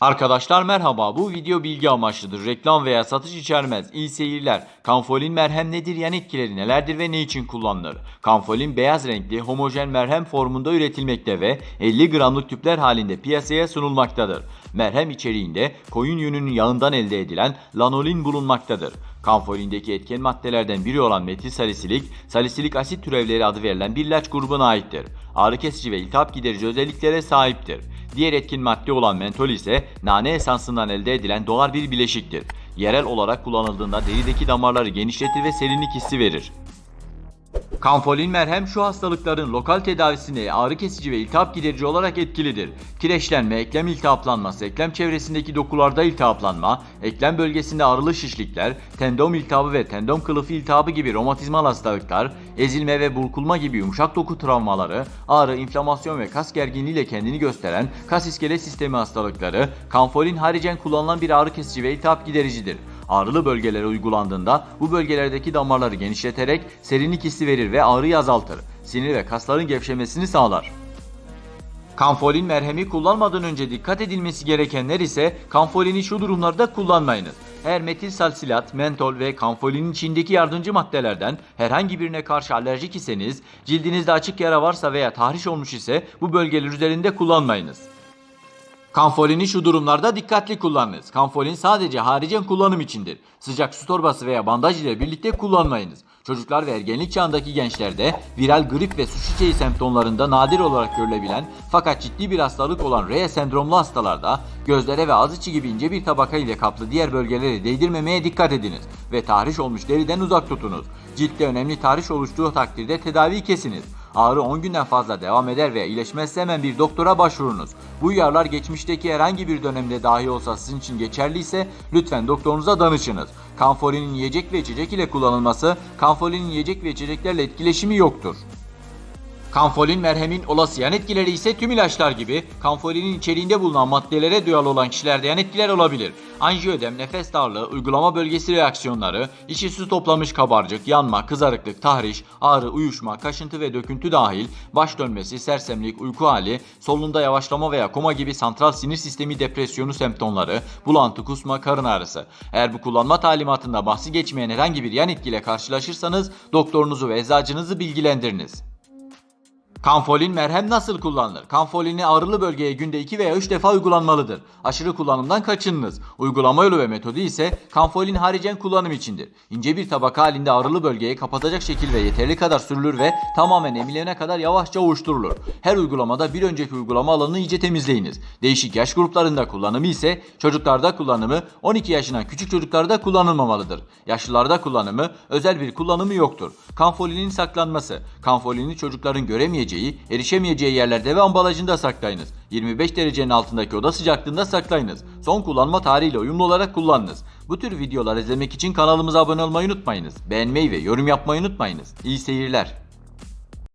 Arkadaşlar merhaba bu video bilgi amaçlıdır. Reklam veya satış içermez. İyi seyirler. Kanfolin merhem nedir? Yan etkileri nelerdir ve ne için kullanılır? Kanfolin beyaz renkli homojen merhem formunda üretilmekte ve 50 gramlık tüpler halinde piyasaya sunulmaktadır. Merhem içeriğinde koyun yününün yağından elde edilen lanolin bulunmaktadır. Kanfolindeki etken maddelerden biri olan metil salisilik, salisilik asit türevleri adı verilen bir ilaç grubuna aittir. Ağrı kesici ve iltihap giderici özelliklere sahiptir. Diğer etkin madde olan mentol ise nane esansından elde edilen doğal bir bileşiktir. Yerel olarak kullanıldığında derideki damarları genişletir ve serinlik hissi verir. Kanfolin merhem şu hastalıkların lokal tedavisine ağrı kesici ve iltihap giderici olarak etkilidir. Kireçlenme, eklem iltihaplanması, eklem çevresindeki dokularda iltihaplanma, eklem bölgesinde ağrılı şişlikler, tendon iltihabı ve tendon kılıfı iltihabı gibi romatizmal hastalıklar, ezilme ve burkulma gibi yumuşak doku travmaları, ağrı, inflamasyon ve kas gerginliğiyle kendini gösteren kas iskelet sistemi hastalıkları, kanfolin haricen kullanılan bir ağrı kesici ve iltihap gidericidir. Ağrılı bölgelere uygulandığında bu bölgelerdeki damarları genişleterek serinlik hissi verir ve ağrıyı azaltır. Sinir ve kasların gevşemesini sağlar. Kanfolin merhemi kullanmadan önce dikkat edilmesi gerekenler ise kanfolini şu durumlarda kullanmayınız. Eğer metil salsilat, mentol ve kanfolinin içindeki yardımcı maddelerden herhangi birine karşı alerjik iseniz, cildinizde açık yara varsa veya tahriş olmuş ise bu bölgeler üzerinde kullanmayınız. Kanfolini şu durumlarda dikkatli kullanınız. Kanfolin sadece haricen kullanım içindir. Sıcak su torbası veya bandaj ile birlikte kullanmayınız. Çocuklar ve ergenlik çağındaki gençlerde viral grip ve su çiçeği semptomlarında nadir olarak görülebilen fakat ciddi bir hastalık olan Reye sendromlu hastalarda gözlere ve ağız içi gibi ince bir tabaka ile kaplı diğer bölgelere değdirmemeye dikkat ediniz ve tahriş olmuş deriden uzak tutunuz. Ciltte önemli tahriş oluştuğu takdirde tedaviyi kesiniz. Ağrı 10 günden fazla devam eder ve iyileşmezse hemen bir doktora başvurunuz. Bu uyarılar geçmişteki herhangi bir dönemde dahi olsa sizin için geçerliyse lütfen doktorunuza danışınız. Kanfolinin yiyecek ve içecek ile kullanılması, kanfolinin yiyecek ve içeceklerle etkileşimi yoktur. Kanfolin merhemin olası yan etkileri ise tüm ilaçlar gibi kanfolinin içeriğinde bulunan maddelere duyarlı olan kişilerde yan etkiler olabilir. Anjiödem, nefes darlığı, uygulama bölgesi reaksiyonları, içi su toplamış kabarcık, yanma, kızarıklık, tahriş, ağrı, uyuşma, kaşıntı ve döküntü dahil, baş dönmesi, sersemlik, uyku hali, solunumda yavaşlama veya koma gibi santral sinir sistemi depresyonu semptomları, bulantı, kusma, karın ağrısı. Eğer bu kullanma talimatında bahsi geçmeyen herhangi bir yan etkiyle karşılaşırsanız doktorunuzu ve eczacınızı bilgilendiriniz. Kanfolin merhem nasıl kullanılır? Kanfolini ağrılı bölgeye günde 2 veya 3 defa uygulanmalıdır. Aşırı kullanımdan kaçınınız. Uygulama yolu ve metodu ise kanfolin haricen kullanım içindir. İnce bir tabaka halinde ağrılı bölgeyi kapatacak şekil ve yeterli kadar sürülür ve tamamen emilene kadar yavaşça ovuşturulur. Her uygulamada bir önceki uygulama alanını iyice temizleyiniz. Değişik yaş gruplarında kullanımı ise çocuklarda kullanımı 12 yaşından küçük çocuklarda kullanılmamalıdır. Yaşlılarda kullanımı özel bir kullanımı yoktur. Kanfolinin saklanması. Kanfolini çocukların göremeyeceği, erişemeyeceği yerlerde ve ambalajında saklayınız. 25 derecenin altındaki oda sıcaklığında saklayınız. Son kullanma tarihiyle uyumlu olarak kullanınız. Bu tür videolar izlemek için kanalımıza abone olmayı unutmayınız. Beğenmeyi ve yorum yapmayı unutmayınız. İyi seyirler.